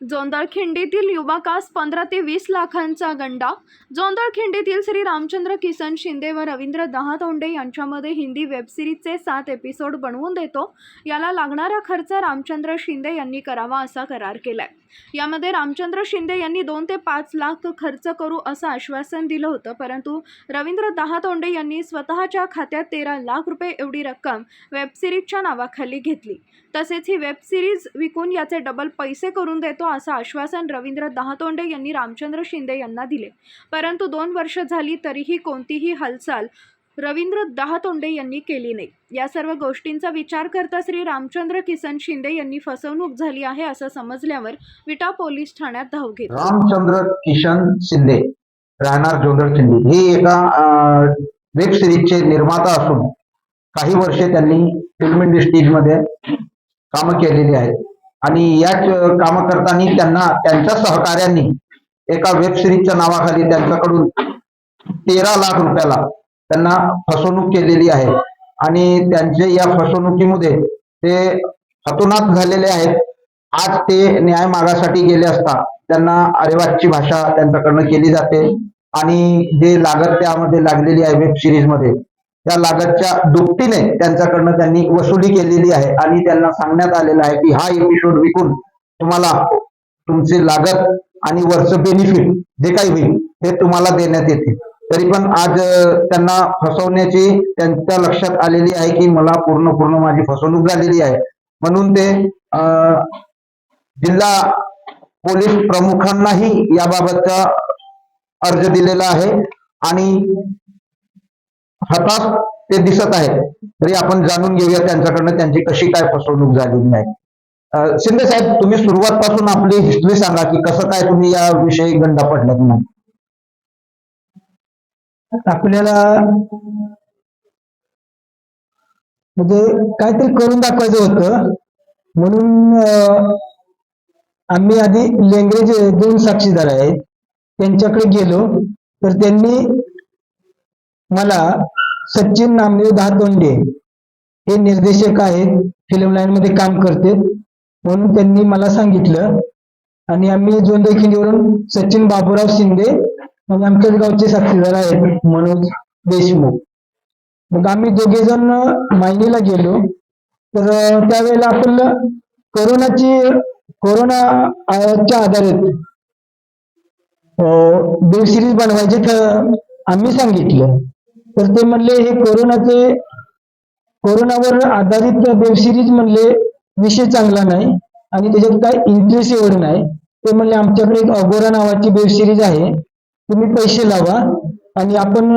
जोंदळखिंडीतील युवकास पंधरा ते वीस लाखांचा गंडा. जोंदळखिंडीतील श्री रामचंद्र किसन शिंदे व रवींद्र दहातोंडे यांच्यामध्ये हिंदी वेबसिरीजचे सात एपिसोड बनवून देतो. याला लागणारा खर्च रामचंद्र शिंदे यांनी करावा असा करार केला आहे यामध्ये रामचंद्र शिंदे यांनी दोन ते पाच लाख खर्च करू असं आश्वासन दिलं होतं परंतु रवींद्र दहातोंडे यांनी स्वतःच्या खात्यात तेरा लाख रुपये एवढी रक्कम वेबसिरीजच्या नावाखाली घेतली. तसेच ही वेबसिरीज विकून याचे डबल पैसे करून देतो असं आश्वासन रवींद्र दहातोंडे यांनी रामचंद्र शिंदे यांना दिले. परंतु दोन वर्ष झाली तरीही कोणतीही हालचाल रवींद्र दहातोंडे यांनी केली नाही. या सर्व गोष्टींचा विचार करता श्री रामचंद्र किसन शिंदे यांनी फसवणूक झाली आहे असं समजल्यावर विटा पोलीस ठाण्यात धाव घेत. रामचंद्र किशन शिंदे राहणार जोंदळ शिंदे. हे एका वेब सिरीजचे निर्माता असून काही वर्षे त्यांनी फिल्म इंडस्ट्रीजमध्ये कामं केलेली आहेत. आणि याच कामं करताना त्यांना त्यांच्या सहकार्यांनी एका वेब सिरीजच्या नावाखाली त्यांच्याकडून तेरा लाख रुपयाला त्यांना फसवणूक केलेली आहे. आणि त्यांचे या फसवणुकीमध्ये ते हतोनात झालेले आहेत. आज ते न्याय मागासाठी गेले असता त्यांना अरेवाची भाषा त्यांच्याकडनं केली जाते. आणि जे लागत त्यामध्ये लागलेली आहे वेब सिरीजमध्ये त्या लागतच्या दुपटीने त्यांच्याकडनं त्यांनी वसुली केलेली आहे. आणि त्यांना सांगण्यात आलेलं आहे की हा एपिसोड विकून तुम्हाला तुमचे लागत आणि वरचं बेनिफिट जे काही होईल हे तुम्हाला देण्यात येते. तरी पण आज त्यांना फसवण्याची त्यांच्या लक्षात आलेली आहे की मला पूर्ण पूर्ण माझी फसवणूक झालेली आहे. म्हणून ते अं, जिल्हा पोलीस प्रमुखांनाही याबाबतचा अर्ज दिलेला आहे आणि हताश ते दिसत आहेत. तरी आपण जाणून घेऊया त्यांच्याकडनं त्यांची कशी काय फसवणूक झालेली आहे. शिंदे साहेब तुम्ही सुरुवातपासून आपली हिस्ट्री सांगा की कसं काय तुम्ही या विषयी गंडा पडल्यात म्हणून. आपल्याला म्हणजे काहीतरी करून दाखवायचं होतं. म्हणून आम्ही आधी लेंगरेचे दोन साक्षीदार आहेत. त्यांच्याकडे गेलो. तर त्यांनी मला सचिन नामदेव दहातोंडे हे निर्देशक आहेत. फिल्म लाईन मध्ये काम करते. म्हणून त्यांनी मला सांगितलं. आणि आम्ही जोंदखिंडीवरून सचिन बाबूराव शिंदे मग आमच्याच गावचे साक्षीदार आहेत मनोज देशमुख. मग आम्ही दोघे जण मायनीला गेलो. तर त्यावेळेला आपण कोरोनाची कोरोनाच्या आधारित वेब सिरीज बनवायचे तर आम्ही सांगितलं. तर ते म्हणले हे कोरोनाचे कोरोनावर आधारित वेब सिरीज म्हणले विषय चांगला नाही आणि त्याच्यात काय इंटरेस्ट एवढं नाही. ते म्हणले आमच्याकडे एक अगोरा नावाची वेब सिरीज आहे. तुम्ही पैसे लावा आणि आपण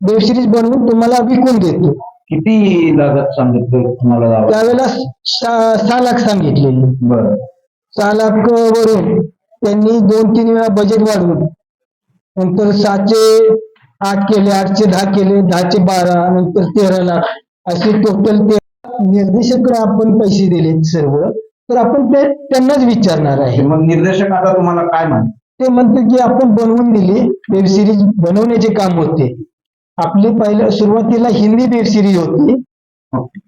वेब सिरीज बनवून तुम्हाला विकून देतो. किती लागत सांगितलं तुम्हाला लावा? त्यावेळेला सहा सहा लाख सांगितलेले. बरं. सहा लाख वरून त्यांनी दोन तीन वेळा बजेट वाढवून. नंतर सहाचे आठ केले आठचे दहा केले दहाचे बारा नंतर तेरा लाख असे टोटल ते निर्देशक आपण पैसे दिले सर्व. तर आपण ते त्यांनाच विचारणार आहे. मग निर्देशक आता तुम्हाला काय म्हणतात? ते म्हणते की आपण बनवून दिली वेब सिरीज बनवण्याचे काम होते. आपली पहिल्या सुरुवातीला हिंदी वेब सिरीज होती.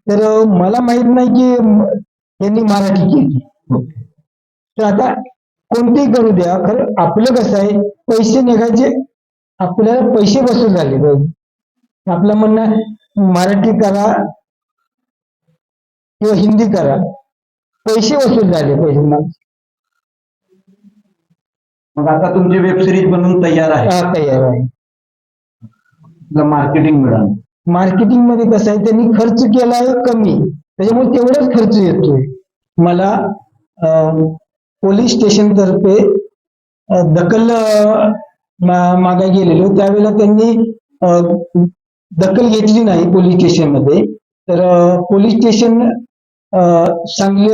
तर मला माहीत नाही की यांनी मराठी केली. तर आता कोणतेही करू द्या खरं आपलं कसं आहे पैसे निघायचे आपल्याला पैसे वसूल झाले. पाहिजे आपलं म्हणणं मराठी करा किंवा हिंदी करा पैसे वसूल झाले पाहिजे मग मग आता तुमची वेब सिरीज बनवून तयार आहे. हा तयार आहे. मार्केटिंग मिळालं. मार्केटिंगमध्ये कसं आहे त्यांनी खर्च केलाय कमी. त्याच्यामुळे तेवढाच खर्च येतोय. मला पोलीस स्टेशन तर्फे दखल अं, मा- मागाय गेलेलो. त्यावेळेला त्यांनी दखल घेतली नाही पोलीस स्टेशनमध्ये. तर police station Sangli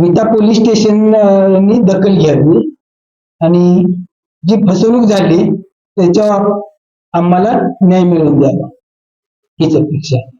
Vita police station यांनी दखल घ्यावी. आणि जी फसवणूक झाली त्याच्यावर आम्हाला न्याय मिळवून द्यावा. हीच अपेक्षा आहे.